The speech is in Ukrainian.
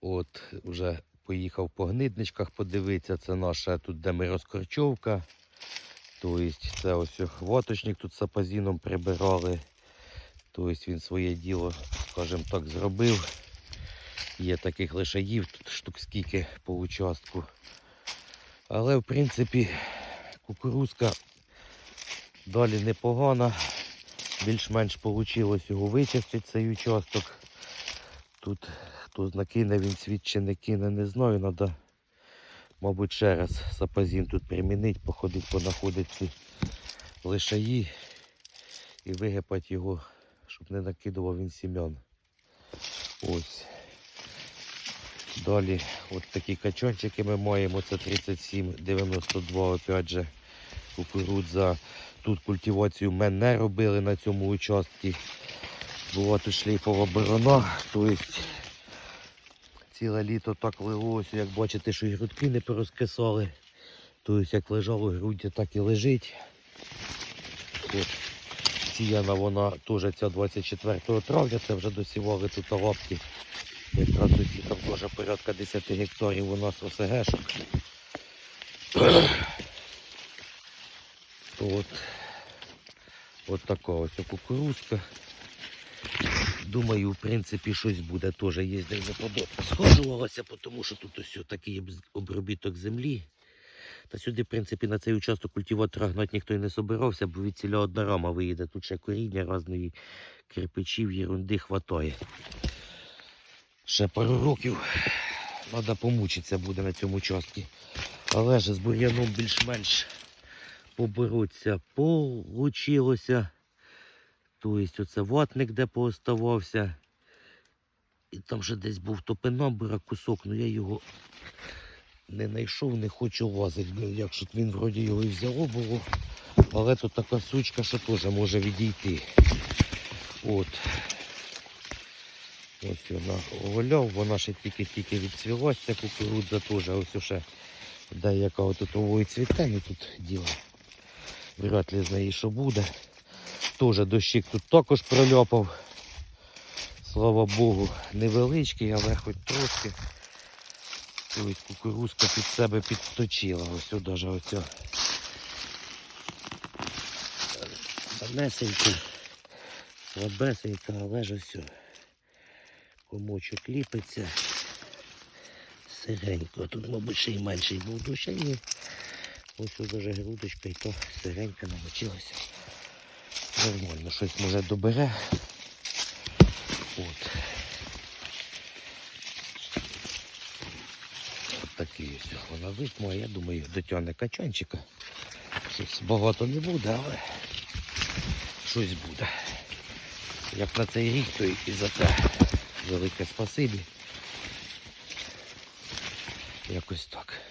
От, вже поїхав по гнидничках подивитися. Це наша тут, де ми розкорчовка. Тобто це ось ваточник тут сапазіном прибирали. Тобто він своє діло, скажімо так, зробив. Є таких лишаїв, тут штук скільки по участку. Але в принципі кукурузка далі непогана. Більш-менш вийшло його вичистити цей участок. Тут хто накине він світ чи не кине, не знаю. Треба, мабуть, ще раз сапазін тут примінити, походити, понаходити ці лишаї і вигипати його, щоб не накидував він сім'ян. Ось. Далі от такі качончики ми маємо. Це 37,92, опять же, кукурудза. Тут культивацію ми не робили на цьому участку. Була тут шлейфова борона. Тобто ціле літо так лилося, як бачите, що і грудки не порозкисали. Тобто як лежало груддя, так і лежить. От. Сіяна вона теж ця 24 травня, це вже досівали тут лапки. Якраз усі там теж порядка 10 гектарів у нас ОСГшок. От, от така ось кукурузка. Думаю, в принципі, щось буде. Теж є де неподобно. Схожувалося, тому що тут ось такий обробіток землі. Та сюди, в принципі, на цей участок культиватора гнати ніхто і не собирався, бо від ціля одна рама виїде. Тут ще коріння різної кирпичів, єрунди хватає. Ще пару років треба помучитися буде на цьому участку. Але ж з бур'яном більш-менш поборотися получилося. Тобто оце ватник, де пооставався. І там ще десь був топинамбура кусок, але я його не знайшов, не хочу лазити. Якщо він вроді його і взяло було. Але тут така сучка, що теж може відійти. От. Ось вона оголяв, вона ще тільки-тільки відцвілася, ця кукурудза теж. Ось ще деяка от цвіте, ну тут діло. Вряд ли з неї що буде. Теж дощик тут також проляпав. Слава Богу, невеличкий, але хоч трошки. Ось кукурузка під себе підточила. Ось навіть оця. Данесенька, слабесенька, але ж ось. Комочок ліпиться. Сиренько. Тут, мабуть, ще й менший був дощ, ні. Ось даже грудочка і то сиренька намочилася. Нормально, щось може добере. От. Такий ось вона витьма, я думаю, дотягне качанчика. Щось багато не буде, але щось буде. Як на цей рік, то і за це велике спасибі. Якось так.